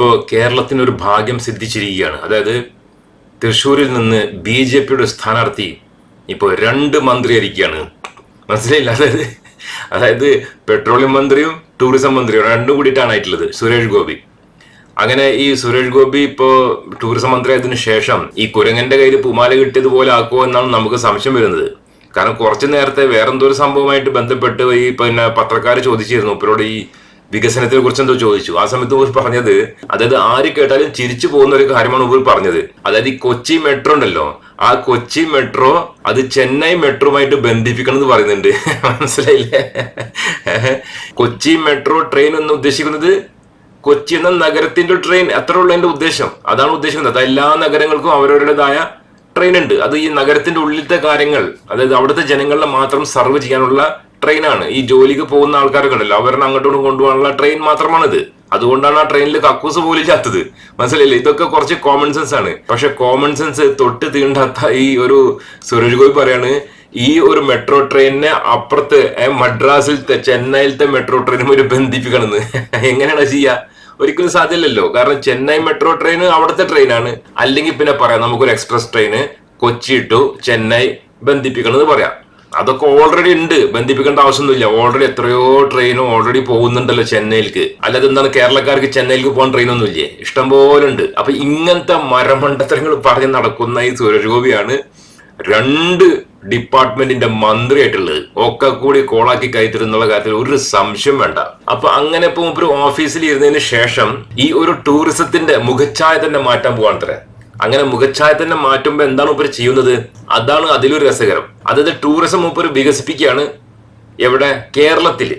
ഇപ്പോ കേരളത്തിന് ഒരു ഭാഗ്യം സിദ്ധിച്ചിരിക്കുകയാണ്. അതായത് തൃശ്ശൂരിൽ നിന്ന് ബി ജെ പിയുടെ സ്ഥാനാർത്ഥി ഇപ്പോൾ രണ്ട് മന്ത്രി ആയിരിക്കുകയാണ് മനസ്സിലായില്ല? അതായത് അതായത് പെട്രോളിയം മന്ത്രിയും ടൂറിസം മന്ത്രിയും രണ്ടും കൂടിയിട്ടാണ് ആയിട്ടുള്ളത് സുരേഷ് ഗോപി. അങ്ങനെ ഈ സുരേഷ് ഗോപി ഇപ്പോൾ ടൂറിസം മന്ത്രിയായതിനു ശേഷം ഈ കുരങ്ങന്റെ കയ്യിൽ പുമാല കിട്ടിയതുപോലെ ആക്കുമോ എന്നാണ് നമുക്ക് സംശയം വരുന്നത്. കാരണം കുറച്ച് നേരത്തെ വേറെന്തോ ഒരു സംഭവമായിട്ട് ബന്ധപ്പെട്ട് ഈ പിന്നെ പത്രക്കാർ ചോദിച്ചിരുന്നു ഇവരോട് ഈ വികസനത്തെ കുറിച്ച് എന്തോ ചോദിച്ചു. ആ സമയത്ത് ഊർ പറഞ്ഞത് അതായത് ആര് കേട്ടാലും ചിരിച്ചു പോകുന്ന ഒരു കാര്യമാണ് ഊർ പറഞ്ഞത്. അതായത് ഈ കൊച്ചി മെട്രോ ഉണ്ടല്ലോ ആ കൊച്ചി മെട്രോ അത് ചെന്നൈ മെട്രോയുമായിട്ട് ബന്ധിപ്പിക്കണം എന്ന് പറയുന്നുണ്ട്. മനസ്സിലായില്ലേ? കൊച്ചി മെട്രോ ട്രെയിൻ എന്ന് ഉദ്ദേശിക്കുന്നത് കൊച്ചി എന്ന നഗരത്തിന്റെ ട്രെയിൻ അത്ര ഉള്ള എന്റെ ഉദ്ദേശം. അതാണ് ഉദ്ദേശിക്കുന്നത് അത് എല്ലാ നഗരങ്ങൾക്കും അവരവരുടേതായ ട്രെയിൻ ഉണ്ട്. അത് ഈ നഗരത്തിന്റെ ഉള്ളിലത്തെ കാര്യങ്ങൾ അതായത് അവിടുത്തെ ജനങ്ങളെ മാത്രം സർവ് ചെയ്യാനുള്ള ട്രെയിനാണ് ഈ ജോലിക്ക് പോകുന്ന ആൾക്കാരൊക്കെ ഉണ്ടല്ലോ അവരെ അങ്ങോട്ടും കൊണ്ടുപോകാനുള്ള ട്രെയിൻ മാത്രമാണിത്. അതുകൊണ്ടാണ് ആ ട്രെയിനിൽ കക്കൂസ് പോലും ഇല്ലാത്തത്. മനസ്സിലായില്ലേ? ഇതൊക്കെ കുറച്ച് കോമൺ സെൻസ് ആണ്. പക്ഷെ കോമൺ സെൻസ് തൊട്ട് തീണ്ടാത്ത ഈ ഒരു സുരേഷ് ഗോപി പറയാണ് ഈ ഒരു മെട്രോ ട്രെയിനിനെ അപ്പുറത്ത് മദ്രാസിലത്തെ ചെന്നൈയിലത്തെ മെട്രോ ട്രെയിനും ഒരു ബന്ധിപ്പിക്കണമെന്ന് എങ്ങനെയാണ് ചെയ്യുക ഒരിക്കലും സാധ്യമല്ലല്ലോ കാരണം ചെന്നൈ മെട്രോ ട്രെയിൻ അവിടുത്തെ ട്രെയിനാണ് അല്ലെങ്കിൽ പിന്നെ പറയാം നമുക്കൊരു express train Kochi to Chennai ബന്ധിപ്പിക്കണമെന്ന് പറയാം. അതൊക്കെ ഓൾറെഡി ഉണ്ട്. ബന്ധിപ്പിക്കേണ്ട ആവശ്യമൊന്നുമില്ല. ഓൾറെഡി എത്രയോ ട്രെയിനും ഓൾറെഡി പോകുന്നുണ്ടല്ലോ ചെന്നൈയിലേക്ക് അല്ലാതെ എന്താണ് കേരളക്കാർക്ക് ചെന്നൈയിലേക്ക് പോകാൻ ട്രെയിനൊന്നും ഇല്ലേ? ഇഷ്ടം പോലെ ഉണ്ട്. അപ്പൊ ഇങ്ങനത്തെ മരമണ്ടത്തരങ്ങൾ പറഞ്ഞ് നടക്കുന്ന ഈ സുരേഷ് രണ്ട് ഡിപ്പാർട്ട്മെന്റിന്റെ മന്ത്രിയായിട്ടുള്ളത്. ഒക്കെ കൂടി കോളാക്കി കയറ്റിരുന്നുള്ള കാര്യത്തിൽ ഒരു സംശയം വേണ്ട. അപ്പൊ അങ്ങനെ ഇപ്പൊ ഒരു ഓഫീസിൽ ഇരുന്നതിന് ശേഷം ഈ ഒരു ടൂറിസത്തിന്റെ മുഖച്ഛായ തന്നെ മാറ്റാൻ പോവാണത്രേ. അങ്ങനെ മുഖച്ഛായ തന്നെ മാറ്റുമ്പോൾ എന്താണ് മൂപ്പര് ചെയ്യുന്നത്? അതാണ് അതിലൊരു രസകരം. അതായത് ടൂറിസം മൂപ്പര് വികസിപ്പിക്കുകയാണ് എവിടെ? കേരളത്തിൽ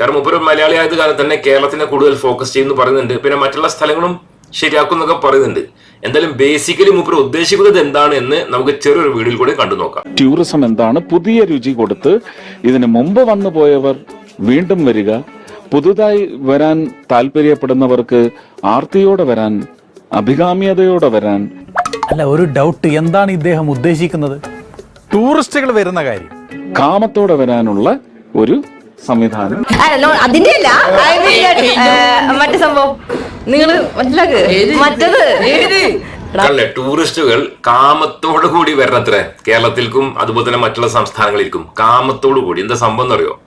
കാരണം മൂപ്പര് മലയാളി ആയത് കാരണം തന്നെ കേരളത്തിനെ കൂടുതൽ ഫോക്കസ് ചെയ്യുന്നു പറയുന്നുണ്ട്. പിന്നെ മറ്റുള്ള സ്ഥലങ്ങളും ശരിയാക്കുന്നൊക്കെ പറയുന്നുണ്ട്. എന്തായാലും ബേസിക്കലി മൂപ്പര് ഉദ്ദേശിക്കുന്നത് എന്താണ് എന്ന് നമുക്ക് ചെറിയൊരു വീഡിയോയിൽ കൂടെ കണ്ടു നോക്കാം. ടൂറിസം എന്താണ്? പുതിയ രുചി കൊടുത്ത് ഇതിന് മുമ്പ് വന്നു പോയവർ വീണ്ടും വരിക. പുതുതായി വരാൻ താല്പര്യപ്പെടുന്നവർക്ക് ആർത്തിയോടെ വരാൻ അഭികാമ്യതയോടെ വരാൻ അല്ല ഒരു ഡൗട്ട് എന്താണ് ഇദ്ദേഹം ഉദ്ദേശിക്കുന്നത്? ടൂറിസ്റ്റുകൾ വരുന്ന കാര്യം. കാമത്തോടെ വരാനുള്ള ഒരു സംവിധാനം. അല്ല അതിന്റെ മറ്റേ സംഭവം. നിങ്ങൾ മനസ്സിലാക്ക്? മറ്റത്. അല്ലേ ടൂറിസ്റ്റുകൾ കാമത്തോടു കൂടി വരണത്രേ. കേരളത്തിൽക്കും അതുപോലെ തന്നെ മറ്റുള്ള സംസ്ഥാനങ്ങളിലേക്കും കാമത്തോടു കൂടി. എന്താ സംഭവം എന്നറിയോ?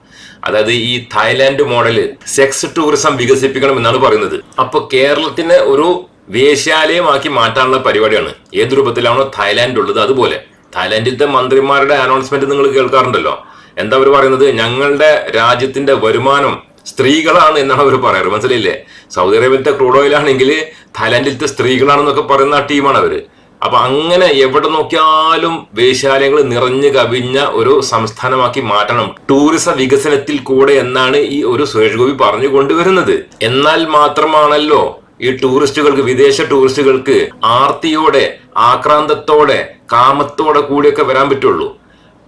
അതായത് ഈ തായ്ലാന്റ് മോഡൽ സെക്സ് ടൂറിസം വികസിപ്പിക്കണം എന്നാണ് പറയുന്നത്. അപ്പൊ കേരളത്തിന് ഒരു വേശ്യാലയമാക്കി മാറ്റാനുള്ള പരിപാടിയാണ്. ഏത് രൂപത്തിലാണോ തായ്ലാന്റ് ഉള്ളത് അതുപോലെ. തായ്ലാന്റിലത്തെ മന്ത്രിമാരുടെ അനൗൺസ്മെന്റ് നിങ്ങൾ കേൾക്കാറുണ്ടല്ലോ. എന്താ അവർ പറയുന്നത്? ഞങ്ങളുടെ രാജ്യത്തിന്റെ വരുമാനം സ്ത്രീകളാണ് എന്നാണ് അവർ പറയാറ്. മനസ്സിലായില്ലേ? സൗദി അറേബ്യത്തെ ക്രൂഡ് ഓയിലാണെങ്കിൽ തായ്ലാന്റിലത്തെ സ്ത്രീകളാണെന്നൊക്കെ പറയുന്ന ആ ടീമാണ് അവർ. അപ്പൊ അങ്ങനെ എവിടെ നോക്കിയാലും വേശ്യാലയങ്ങൾ നിറഞ്ഞു കവിഞ്ഞ ഒരു സംസ്ഥാനമാക്കി മാറ്റണം. ടൂറിസ വികസനത്തിൽ കൂടെ എന്നാണ് ഈ ഒരു സുരേഷ് ഗോപി പറഞ്ഞു കൊണ്ടുവരുന്നത്. എന്നാൽ മാത്രമാണല്ലോ ഈ ടൂറിസ്റ്റുകൾക്ക് വിദേശ ടൂറിസ്റ്റുകൾക്ക് ആർത്തിയോടെ ആക്രാന്തത്തോടെ കാമത്തോടെ കൂടിയൊക്കെ വരാൻ പറ്റുള്ളൂ.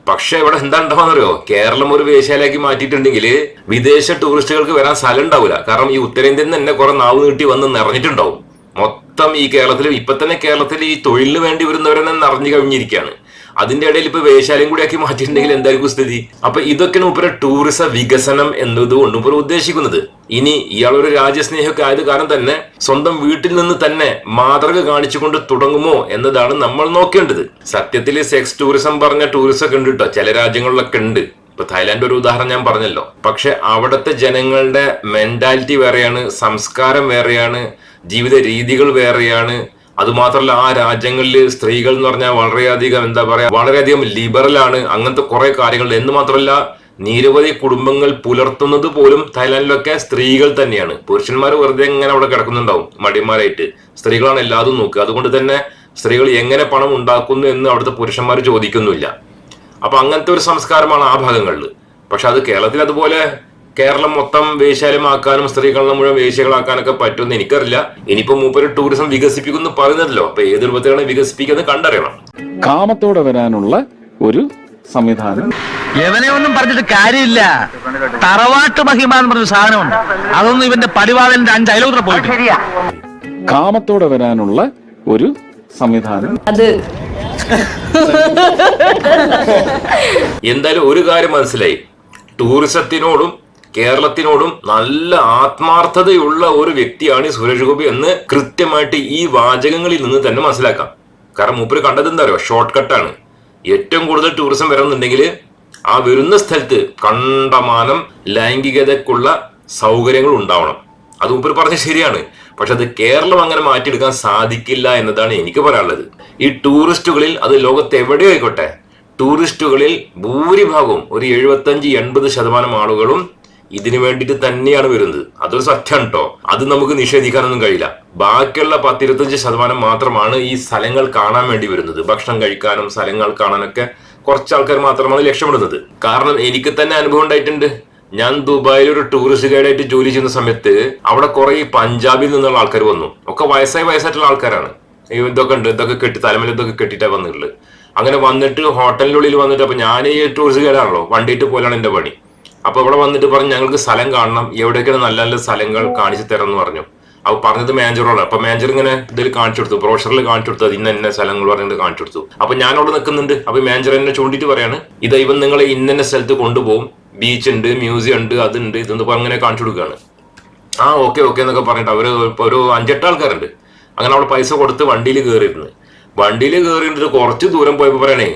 പക്ഷെ ഇവിടെ എന്താ ഉണ്ടാവുന്നറിയോ? കേരളം ഒരു വേശ്യാലയാക്കി മാറ്റിയിട്ടുണ്ടെങ്കിൽ വിദേശ ടൂറിസ്റ്റുകൾക്ക് വരാൻ സ്ഥലം ഉണ്ടാവില്ല കാരണം ഈ ഉത്തരേന്ത്യയിൽ തന്നെ കുറെ നാവ് നീട്ടി വന്ന് നിറഞ്ഞിട്ടുണ്ടാവും. മൊത്തം ഈ കേരളത്തിൽ ഇപ്പൊ തന്നെ കേരളത്തിൽ ഈ തൊഴിലിന് വേണ്ടി വരുന്നവരെ നിറഞ്ഞു കഴിഞ്ഞിരിക്കുകയാണ്. അതിന്റെ ഇടയിൽ ഇപ്പൊ വേശാലയും കൂടി ആക്കി മാറ്റിയിട്ടുണ്ടെങ്കിൽ എന്തായിരിക്കും സ്ഥിതി? അപ്പൊ ഇതൊക്കെയാണ് ഉപര ടൂറിസം വികസനം എന്നതുകൊണ്ട് ഉപര ഉദ്ദേശിക്കുന്നത്. ഇനി ഇയാളൊരു രാജ്യസ്നേഹമൊക്കെ ആയത് കാരണം തന്നെ സ്വന്തം വീട്ടിൽ നിന്ന് തന്നെ മാതൃക കാണിച്ചുകൊണ്ട് തുടങ്ങുമോ എന്നതാണ് നമ്മൾ നോക്കേണ്ടത്. സത്യത്തിൽ സെക്സ് ടൂറിസം പറഞ്ഞ ടൂറിസം ഒക്കെ ഉണ്ട് കേട്ടോ ചില രാജ്യങ്ങളിലൊക്കെ ഉണ്ട്. ഇപ്പൊ തായ്ലാന്റ് ഒരു ഉദാഹരണം ഞാൻ പറഞ്ഞല്ലോ. പക്ഷെ അവിടുത്തെ ജനങ്ങളുടെ മെന്റാലിറ്റി വേറെയാണ് സംസ്കാരം വേറെയാണ് ജീവിത രീതികൾ വേറെയാണ് അതുമാത്രമല്ല ആ രാജ്യങ്ങളിൽ സ്ത്രീകൾ എന്ന് പറഞ്ഞാൽ വളരെയധികം എന്താ പറയാ വളരെയധികം ലിബറൽ ആണ്. അങ്ങനത്തെ കുറെ കാര്യങ്ങൾ. എന്ന് മാത്രമല്ല നിരവധി കുടുംബങ്ങൾ പുലർത്തുന്നത് പോലും തായ്ലാന്റിലൊക്കെ സ്ത്രീകൾ തന്നെയാണ്. പുരുഷന്മാർ വെറുതെ ഇങ്ങനെ അവിടെ കിടക്കുന്നുണ്ടാവും മടിയന്മാരായിട്ട് സ്ത്രീകളാണ് എല്ലാതും നോക്കുക. അതുകൊണ്ട് തന്നെ സ്ത്രീകൾ എങ്ങനെ പണം ഉണ്ടാക്കുന്നു എന്ന് അവിടുത്തെ പുരുഷന്മാർ ചോദിക്കുന്നില്ല അപ്പൊ അങ്ങനത്തെ ഒരു സംസ്കാരമാണ് ആ ഭാഗങ്ങളിൽ പക്ഷെ അത് കേരളത്തിൽ അതുപോലെ കേരളം മൊത്തം വേശ്യാലയമാക്കാനും സ്ത്രീകളെ മുഴുവൻ വേശ്യകളാക്കാനൊക്കെ പറ്റുമെന്ന് എനിക്കറിയില്ല. ഇനിയിപ്പോ മൂപ്പര് ടൂറിസം വികസിപ്പിക്കുന്നു പറയുന്നതല്ലോ. അപ്പൊ ഏത് രൂപത്തിലാണ് വികസിപ്പിക്കുന്നത് കണ്ടറിയണം. കാമത്തോടെ വരാനുള്ള ഒരു സംവിധാനം. എവനെ ഒന്നും പറഞ്ഞിട്ട് കാര്യമില്ല. തറവാട്ട് മഹിമ എന്ന് പറഞ്ഞ സാധനമുണ്ട്. അതൊന്നും ഇവന്റെ പടിവാളന്റെ അഞ്ച് അയലോത്ര പോയിട്ട്. കാമത്തോടെ വരാനുള്ള ഒരു സംവിധാനം. അത് എന്തായാലും ഒരു കാര്യം മനസ്സിലായി. ടൂറിസത്തിനോടും കേരളത്തിനോടും നല്ല ആത്മാർത്ഥതയുള്ള ഒരു വ്യക്തിയാണ് ഈ സുരേഷ് ഗോപി എന്ന് കൃത്യമായിട്ട് ഈ വാചകങ്ങളിൽ നിന്ന് തന്നെ മനസ്സിലാക്കാം. കാരണം മൂപ്പര് കണ്ടത് എന്താ പറയുക ഷോർട്ട് കട്ടാണ് ഏറ്റവും കൂടുതൽ ടൂറിസം വരുന്നുണ്ടെങ്കിൽ ആ വരുന്ന സ്ഥലത്ത് കണ്ടമാനം ലൈംഗികതക്കുള്ള സൗകര്യങ്ങൾ ഉണ്ടാവണം. അത് മൂപ്പര് പറഞ്ഞ ശരിയാണ്. പക്ഷെ അത് കേരളം അങ്ങനെ മാറ്റിയെടുക്കാൻ സാധിക്കില്ല എന്നതാണ് എനിക്ക് പറയാനുള്ളത്. ഈ ടൂറിസ്റ്റുകളിൽ അത് ലോകത്ത് എവിടെയോ ആയിക്കോട്ടെ ടൂറിസ്റ്റുകളിൽ ഭൂരിഭാഗവും ഒരു എഴുപത്തഞ്ച് എൺപത് ശതമാനം ആളുകളും ഇതിനു വേണ്ടിയിട്ട് തന്നെയാണ് വരുന്നത്. അതൊരു സത്യമാണ് കേട്ടോ അത് നമുക്ക് നിഷേധിക്കാനൊന്നും കഴിയില്ല. ബാക്കിയുള്ള പത്തിരുപത്തഞ്ച് ശതമാനം മാത്രമാണ് ഈ സ്ഥലങ്ങൾ കാണാൻ വേണ്ടി വരുന്നത്. ഭക്ഷണം കഴിക്കാനും സ്ഥലങ്ങൾ കാണാനൊക്കെ കുറച്ച് ആൾക്കാർ മാത്രമാണ് ലക്ഷ്യമിടുന്നത്. കാരണം എനിക്ക് തന്നെ അനുഭവം ഉണ്ടായിട്ടുണ്ട്. ഞാൻ ദുബായിൽ ഒരു ടൂറിസ്റ്റ് ഗൈഡായിട്ട് ജോലി ചെയ്യുന്ന സമയത്ത് അവിടെ കുറെ പഞ്ചാബിൽ നിന്നുള്ള ആൾക്കാർ വന്നു. ഒക്കെ വയസ്സായി വയസ്സായിട്ടുള്ള ആൾക്കാരാണ്. ഇതൊക്കെ ഉണ്ട്. ഇതൊക്കെ കെട്ടി തലമേൽ ഇതൊക്കെ കെട്ടിയിട്ടാണ് വന്നിട്ടുള്ളത്. അങ്ങനെ വന്നിട്ട് ഹോട്ടലിനുള്ളിൽ വന്നിട്ട് അപ്പൊ ഞാൻ ഈ ടൂറിസ്റ്റ് ഗൈഡാണല്ലോ വണ്ടിയിട്ട് പോലാണ് എന്റെ പണി. അപ്പൊ ഇവിടെ വന്നിട്ട് പറഞ്ഞു ഞങ്ങൾക്ക് സ്ഥലം കാണണം. എവിടെയൊക്കെയാണ് നല്ല നല്ല സ്ഥലങ്ങൾ കാണിച്ചു തരാം എന്ന് പറഞ്ഞു. അപ്പൊ പറഞ്ഞത് മാനേജറോട് അപ്പൊ മാനേജർ ഇങ്ങനെ ഇതിൽ കാണിച്ചു കൊടുത്തു. ബ്രോഷറിൽ കാണിച്ചു കൊടുത്തു. ഇന്ന ഇന്ന സ്ഥലങ്ങൾ പറഞ്ഞിട്ട് കാണിച്ചു കൊടുത്തു. അപ്പൊ ഞാൻ അവിടെ നിൽക്കുന്നുണ്ട് അപ്പൊ മാനേജർ എന്നെ ചൂണ്ടിട്ട് പറയാണ് ഇത് ഇവൻ നിങ്ങളെ ഇന്ന സ്ഥലത്ത് കൊണ്ടുപോകും. ബീച്ച് ഉണ്ട് മ്യൂസിയം ഉണ്ട് അതുണ്ട് ഇതെന്ന് പറഞ്ഞ് അങ്ങനെ കാണിച്ചു കൊടുക്കുകയാണ്. ആ ഓക്കെ ഓക്കെ എന്നൊക്കെ പറഞ്ഞിട്ട് അവർ ഒരു അഞ്ചെട്ട് ആൾക്കാരുണ്ട്. അങ്ങനെ അവിടെ പൈസ കൊടുത്ത് വണ്ടിയിൽ കയറിയിരുന്നു വണ്ടിയിൽ കയറിയിട്ട് കുറച്ച് ദൂരം പോയപ്പോ പറയണേ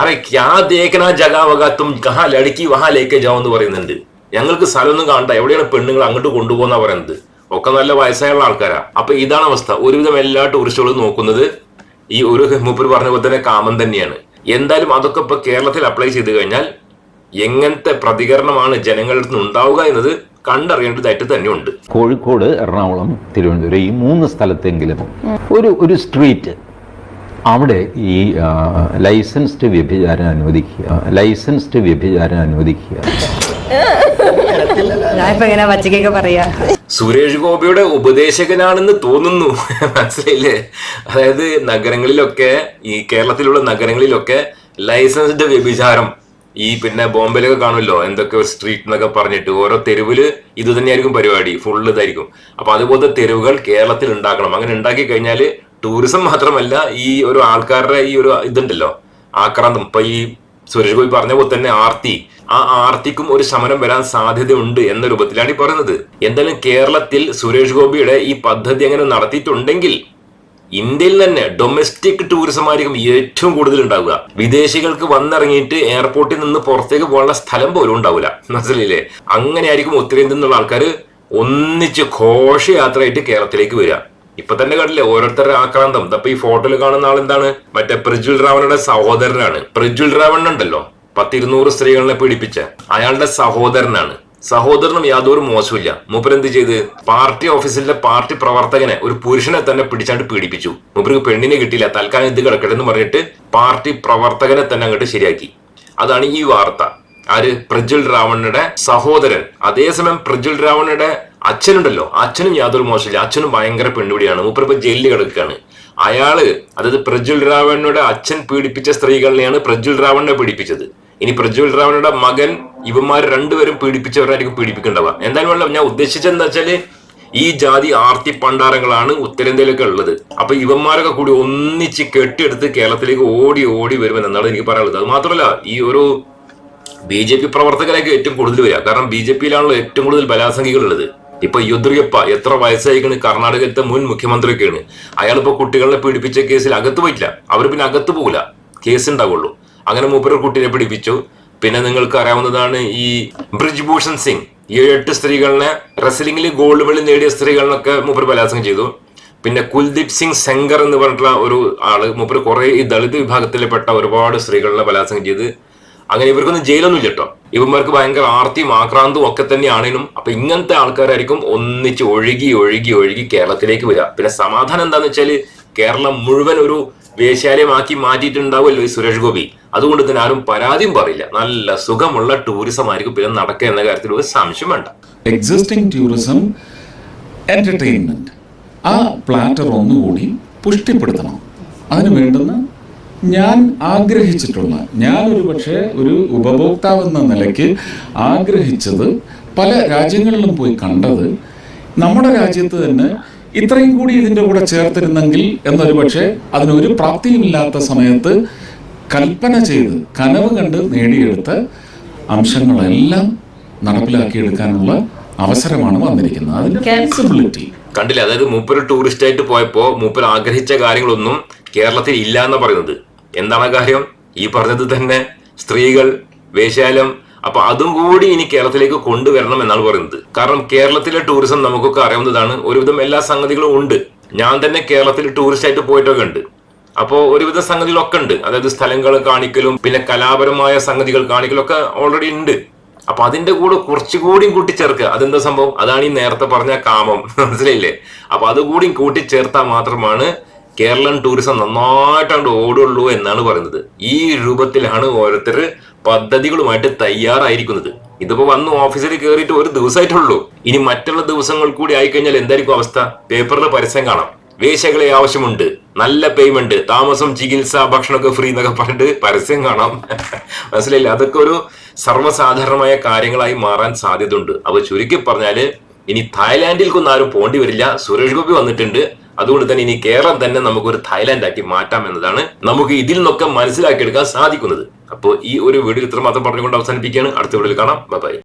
അറെ ക്യാ ദേക്കനാ ജഗാവകാത്തും കഹാ ലടുക്കി വഹാ ലേക്ക് ജാവ് എന്ന് പറയുന്നുണ്ട്. ഞങ്ങൾക്ക് സ്ഥലമൊന്നും കാണണ്ട എവിടെയാണ് പെണ്ണുങ്ങൾ അങ്ങോട്ട് കൊണ്ടുപോകുന്ന പറയുന്നത് ഒക്കെ നല്ല വയസ്സായുള്ള ആൾക്കാരാ. അപ്പൊ ഇതാണ് അവസ്ഥ. ഒരുവിധം എല്ലാ ടൂറിസ്റ്റുകളും നോക്കുന്നത് ഈ ഒരു മൂപ്പർ പറഞ്ഞ പോലെ തന്നെ കാമം തന്നെയാണ്. എന്തായാലും അതൊക്കെ ഇപ്പൊ കേരളത്തിൽ അപ്ലൈ ചെയ്ത് കഴിഞ്ഞാൽ എങ്ങനത്തെ പ്രതികരണമാണ് ജനങ്ങളിൽ നിന്ന് ഉണ്ടാവുക എന്നത് കണ്ടറിയേണ്ടതായിട്ട് തന്നെയുണ്ട് കോഴിക്കോട് എറണാകുളം തിരുവനന്തപുരം ഈ മൂന്ന് സ്ഥലത്തെങ്കിലും ഒരു ഒരു സ്ട്രീറ്റ് അവിടെ ഈ ലൈസൻസ്ഡ് വ്യഭിചാരം അനുവദിക്കുക ലൈസൻസ്ഡ് വ്യഭിചാരം അനുവദിക്കുക. എങ്ങനെ പച്ചക്കൊക്കെ പറയാ. സുരേഷ് ഗോപിയുടെ ഉപദേശകനാണെന്ന് തോന്നുന്നു. മനസ്സിലായില്ലേ? അതായത് നഗരങ്ങളിലൊക്കെ ഈ കേരളത്തിലുള്ള നഗരങ്ങളിലൊക്കെ ലൈസൻസ്ഡ് വ്യഭിചാരം ഈ പിന്നെ ബോംബെയിലൊക്കെ കാണുമല്ലോ എന്തൊക്കെ സ്ട്രീറ്റ് എന്നൊക്കെ പറഞ്ഞിട്ട്. ഓരോ തെരുവിൽ ഇത് തന്നെയായിരിക്കും പരിപാടി ഫുള്ള് ഇതായിരിക്കും. അപ്പൊ അതുപോലത്തെ തെരുവുകൾ കേരളത്തിൽ ഉണ്ടാക്കണം. അങ്ങനെ ഉണ്ടാക്കി കഴിഞ്ഞാൽ ടൂറിസം മാത്രമല്ല ഈ ഒരു ആൾക്കാരുടെ ഈ ഒരു ഇതുണ്ടല്ലോ ആക്രാന്തം. ഇപ്പൊ ഈ സുരേഷ് ഗോപി പറഞ്ഞ പോലെ തന്നെ ആർത്തി. ആ ആർത്തിക്കും ഒരു ശമനം വരാൻ സാധ്യതയുണ്ട് എന്ന രൂപത്തിലാണ് ഈ പറയുന്നത്. എന്തായാലും കേരളത്തിൽ സുരേഷ് ഗോപിയുടെ ഈ പദ്ധതി അങ്ങനെ നടത്തിയിട്ടുണ്ടെങ്കിൽ ഇന്ത്യയിൽ തന്നെ ഡൊമസ്റ്റിക് ടൂറിസം ആയിരിക്കും ഏറ്റവും കൂടുതൽ ഉണ്ടാവുക. വിദേശികൾക്ക് വന്നിറങ്ങിയിട്ട് എയർപോർട്ടിൽ നിന്ന് പുറത്തേക്ക് പോകാനുള്ള സ്ഥലം പോലും ഉണ്ടാവില്ല. മനസ്സിലില്ലേ അങ്ങനെ ആയിരിക്കും ഉത്തരേന്ത്യയിൽ നിന്നുള്ള ആൾക്കാർ ഒന്നിച്ച് ഘോഷയാത്രയായിട്ട് കേരളത്തിലേക്ക് വരിക. ഇപ്പൊ തന്നെ കണ്ടില്ലേ ഓരോരുത്തരുടെ ആക്രാന്തം. ഇതപ്പൊ ഈ ഫോട്ടോയിൽ കാണുന്ന ആൾ എന്താണ്? മറ്റേ പ്രജ്വൽ റാവണയുടെ സഹോദരനാണ്. പ്രജ്വൽ റാവൺ ഉണ്ടല്ലോ പത്തിരുന്നൂറ് സ്ത്രീകളെ പീഡിപ്പിച്ച. അയാളുടെ സഹോദരനാണ്. സഹോദരനും യാതൊരു മോശമില്ല മൂപ്പരെന്ത് ചെയ്ത്? പാർട്ടി ഓഫീസിലെ പാർട്ടി പ്രവർത്തകനെ ഒരു പുരുഷനെ തന്നെ പിടിച്ചാണ്ട് പീഡിപ്പിച്ചു. മൂപ്പർക്ക് പെണ്ണിനെ കിട്ടിയില്ല. തൽക്കാലം ഇത് കിടക്കട്ടെ എന്ന് പറഞ്ഞിട്ട് പാർട്ടി പ്രവർത്തകനെ തന്നെ അങ്ങോട്ട് ശരിയാക്കി. അതാണ് ഈ വാർത്ത. ആര്? പ്രജ്വൽ രാവണയുടെ സഹോദരൻ. അതേസമയം പ്രജ്വൽ രാവണയുടെ അച്ഛനുണ്ടല്ലോ അച്ഛനും യാതൊരു മോശമില്ല. അച്ഛനും ഭയങ്കര പെണ്ണുപിടിയാണ് മൂപ്പരിപ്പോ ജയിലിൽ കിടക്കുകയാണ് അയാൾ അതായത് പ്രജ്വൽ രാവണയുടെ അച്ഛൻ പീഡിപ്പിച്ച സ്ത്രീകളെയാണ് പ്രജ്വൽ രാവണനെ പീഡിപ്പിച്ചത്. ഇനി പ്രജ്വൽ രാവണയുടെ മകൻ ഇവന്മാർ രണ്ടുപേരും പീഡിപ്പിച്ചവരായിരിക്കും പീഡിപ്പിക്കേണ്ടവ. എന്തായാലും വേണ്ട ഞാൻ ഉദ്ദേശിച്ചത് എന്താ വെച്ചാൽ ഈ ജാതി ആർത്തി പണ്ടാരങ്ങളാണ് ഉത്തരേന്ത്യയിലൊക്കെ ഉള്ളത്. അപ്പൊ ഇവന്മാരൊക്കെ കൂടി ഒന്നിച്ച് കെട്ടിയെടുത്ത് കേരളത്തിലേക്ക് ഓടി ഓടി വരുമെന്ന് എന്നാണ് എനിക്ക് പറയാനുള്ളത്. അത് മാത്രമല്ല ഈ ഒരു ബി ജെ പി പ്രവർത്തകരൊക്കെ ഏറ്റവും കൂടുതൽ വരിക. കാരണം ബി ജെ പിയിലാണല്ലോ ഏറ്റവും കൂടുതൽ ബലാസംഖികൾ ഉള്ളത് ഇപ്പൊ യെദ്യൂരപ്പ എത്ര വയസ്സായിക്കണ്? കർണാടകത്തെ മുൻ മുഖ്യമന്ത്രിയൊക്കെയാണ്. അയാൾ ഇപ്പൊ കുട്ടികളെ പീഡിപ്പിച്ച കേസിൽ അകത്ത് പോയിട്ടില്ല. അവർ പിന്നെ അകത്ത് പോകില്ല കേസ് ഉണ്ടാവുള്ളൂ. അങ്ങനെ മൂപ്പര് കുട്ടിനെ പീഡിപ്പിച്ചു പിന്നെ നിങ്ങൾക്ക് അറിയാവുന്നതാണ് ഈ ബ്രിജ് ബ്രിജ്ഭൂഷൺ സിംഗ്. ഏഴ് എട്ട് സ്ത്രീകളെ റെസ്ലിംഗിൽ ഗോൾഡ് മെഡൽ നേടിയ സ്ത്രീകളിനൊക്കെ മൂപ്പര് ബലാത്സംഗം ചെയ്തു. പിന്നെ കുൽദീപ് സിംഗ് സെങ്കർ എന്ന് പറഞ്ഞിട്ടുള്ള ഒരു ആൾ മൂപ്പര് കുറെ ഈ ദളിത് വിഭാഗത്തിൽപ്പെട്ട ഒരുപാട് സ്ത്രീകളെ ബലാത്സംഗം ചെയ്ത്. അങ്ങനെ ഇവർക്കൊന്നും ജയിലൊന്നും ഇല്ല കേട്ടോ. ഇവന്മാർക്ക് ഭയങ്കര ആർത്തിയും ആക്രാന്തവും ഒക്കെ തന്നെയാണേലും അപ്പൊ ഇങ്ങനത്തെ ആൾക്കാരായിരിക്കും ഒന്നിച്ച് ഒഴുകി ഒഴുകി ഒഴുകി കേരളത്തിലേക്ക് വരിക. പിന്നെ സമാധാനം എന്താന്ന് വെച്ചാൽ കേരളം മുഴുവൻ ഒരു വേശ്യാലയമാക്കി മാറ്റിയിട്ടുണ്ടാവുമല്ലോ ഈ സുരേഷ് ഗോപി? അതുകൊണ്ട് തന്നെ ആരും പരാതിയും പറയില്ല. നല്ല സുഖമുള്ള ടൂറിസം ആയിരിക്കും പിന്നെ നടക്കുക എന്ന കാര്യത്തിൽ ഒരു സംശയം വേണ്ട. എക്സിസ്റ്റിംഗ് ടൂറിസം എന്റർടൈൻമെന്റ് ആ പ്ലാറ്റർ ഒന്നുകൂടി പുഷ്ടിപ്പെടുത്തണം. അതിന് വേണ്ടുന്ന ഞാൻ ആഗ്രഹിച്ചിട്ടുള്ള ഞാൻ ഒരു പക്ഷേ ഒരു ഉപഭോക്താവ് എന്ന നിലയ്ക്ക് ആഗ്രഹിച്ചത് പല രാജ്യങ്ങളിലും പോയി കണ്ടത് നമ്മുടെ രാജ്യത്ത് തന്നെ ഇത്രയും കൂടി ഇതിന്റെ കൂടെ ചേർത്തിരുന്നെങ്കിൽ എന്നൊരു പക്ഷേ അതിനൊരു പ്രാപ്തിയുമില്ലാത്ത സമയത്ത് കൽപ്പന ചെയ്ത് കനവ് കണ്ട് നേടിയെടുത്ത അംശങ്ങളെല്ലാം നടപ്പിലാക്കിയെടുക്കാനുള്ള അവസരമാണ് വന്നിരിക്കുന്നത്. അതിന്റെ ഫ്ലെക്സിബിലിറ്റി കണ്ടില്ല? അതായത് മൂപ്പര് ടൂറിസ്റ്റ് ആയിട്ട് പോയപ്പോ മൂപ്പര് ആഗ്രഹിച്ച കാര്യങ്ങളൊന്നും കേരളത്തിൽ ഇല്ല എന്ന് പറയുന്നത്. എന്താണ് കാര്യം? ഈ പറഞ്ഞത് തന്നെ സ്ത്രീകൾ വേശ്യാലം അപ്പൊ അതും കൂടി ഇനി കേരളത്തിലേക്ക് കൊണ്ടുവരണം എന്നാണ് പറയുന്നത്. കാരണം കേരളത്തിലെ ടൂറിസം നമുക്കൊക്കെ അറിയാവുന്നതാണ് ഒരുവിധം എല്ലാ സംഗതികളും ഉണ്ട്. ഞാൻ തന്നെ കേരളത്തിൽ ടൂറിസ്റ്റ് ആയിട്ട് പോയിട്ടൊക്കെ ഉണ്ട്. അപ്പോ ഒരുവിധ സംഗതികളൊക്കെ ഉണ്ട്. അതായത് സ്ഥലങ്ങൾ കാണിക്കലും പിന്നെ കലാപരമായ സംഗതികൾ കാണിക്കലൊക്കെ ഓൾറെഡി ഉണ്ട്. അപ്പൊ അതിന്റെ കൂടെ കുറച്ചുകൂടി കൂട്ടിച്ചേർക്കുക. അതെന്താ സംഭവം? അതാണ് ഈ നേരത്തെ പറഞ്ഞ കാമം. മനസ്സിലായില്ലേ? അപ്പൊ അതുകൂടി കൂട്ടിച്ചേർത്താൽ മാത്രമാണ് കേരളം ടൂറിസം നന്നായിട്ടാണ്ട് ഓടുള്ളൂ എന്നാണ് പറയുന്നത്. ഈ രൂപത്തിലാണ് ഓരോരുത്തർ പദ്ധതികളുമായിട്ട് തയ്യാറായിരിക്കുന്നത്. ഇതിപ്പോ വന്ന് ഓഫീസിൽ കയറിയിട്ട് ഒരു ദിവസമായിട്ടുള്ളൂ ഇനി മറ്റുള്ള ദിവസങ്ങൾ കൂടി ആയിക്കഴിഞ്ഞാൽ എന്തായിരിക്കും അവസ്ഥ? പേപ്പറിൽ പരസ്യം കാണാം. വേശകളെ ആവശ്യമുണ്ട്. നല്ല പേയ്മെന്റ് താമസം ചികിത്സ ഭക്ഷണമൊക്കെ ഫ്രീ എന്നൊക്കെ പറഞ്ഞിട്ട് പരസ്യം കാണാം. മനസ്സിലായില്ല? അതൊക്കെ ഒരു സർവസാധാരണമായ കാര്യങ്ങളായി മാറാൻ സാധ്യതയുണ്ട്. അപ്പൊ ചുരുക്കി പറഞ്ഞാൽ ഇനി തായ്ലാന്റിൽക്കൊന്നും ആരും പോണ്ടി വരില്ല. സുരേഷ് ഗോപി വന്നിട്ടുണ്ട്. അതുകൊണ്ട് തന്നെ ഇനി കേരളം തന്നെ നമുക്കൊരു തായ്ലാന്റ് ആക്കി മാറ്റാം എന്നതാണ് നമുക്ക് ഇതിൽ നിന്നൊക്കെ മനസ്സിലാക്കിയെടുക്കാൻ സാധിക്കുന്നത്. അപ്പോൾ ഈ ഒരു വീഡിയോ ഇത്രമാത്രം പറഞ്ഞുകൊണ്ട് അവസാനിപ്പിക്കുകയാണ്. അടുത്ത വീഡിയോയിൽ കാണാം. ബൈ